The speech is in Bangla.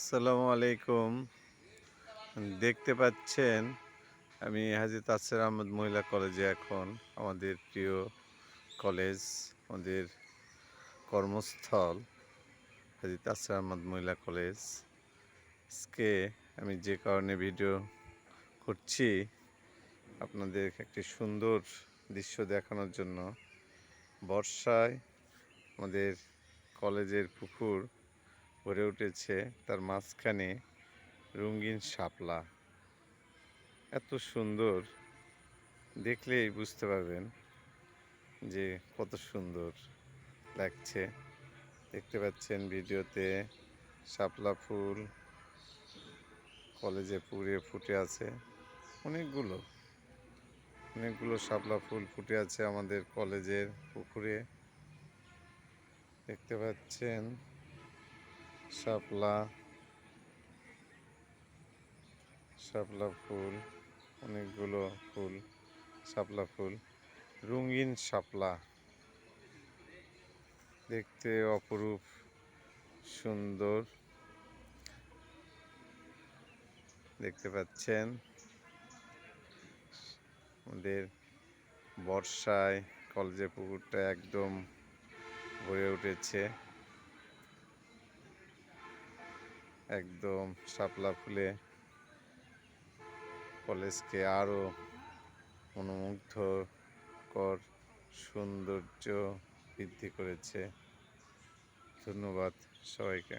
আসসালামু আলাইকুম। দেখতে পাচ্ছেন, আমি হাজি তাসের আহমদ মহিলা কলেজে এখন আমাদের প্রিয় কলেজ, আমাদের কর্মস্থল হাজি তাসের আহমদ মহিলা কলেজ। আজকে আমি যে কারণে ভিডিও করছি, আপনাদের একটি সুন্দর দৃশ্য দেখানোর জন্য, বর্ষায় আমাদের কলেজের পুকুর ভরে উঠেছে তার মাঝখানে রঙিন শাপলা। এত সুন্দর। দেখলেই বুঝতে পারবেন যে কত সুন্দর লাগছে। দেখতে পাচ্ছেন ভিডিওতে শাপলা ফুল কলেজে পুড়ে ফুটে আছে। অনেকগুলো অনেকগুলো শাপলা ফুল ফুটে আছে আমাদের কলেজের পুকুরে। দেখতে পাচ্ছেন শাপলা শাপলা ফুল, অনেকগুলো ফুল, শাপলা ফুল, রঙিন শাপলা। দেখতে অপরূপ, সুন্দর। দেখতে পাচ্ছেন আমাদের বর্ষায় কলেজের পুকুরটা একদম ভরে উঠেছে। একদম শাপলা ফুলে কলেজকে আরও মনোমুগ্ধকর সৌন্দর্য বৃদ্ধি করেছে। ধন্যবাদ সবাইকে।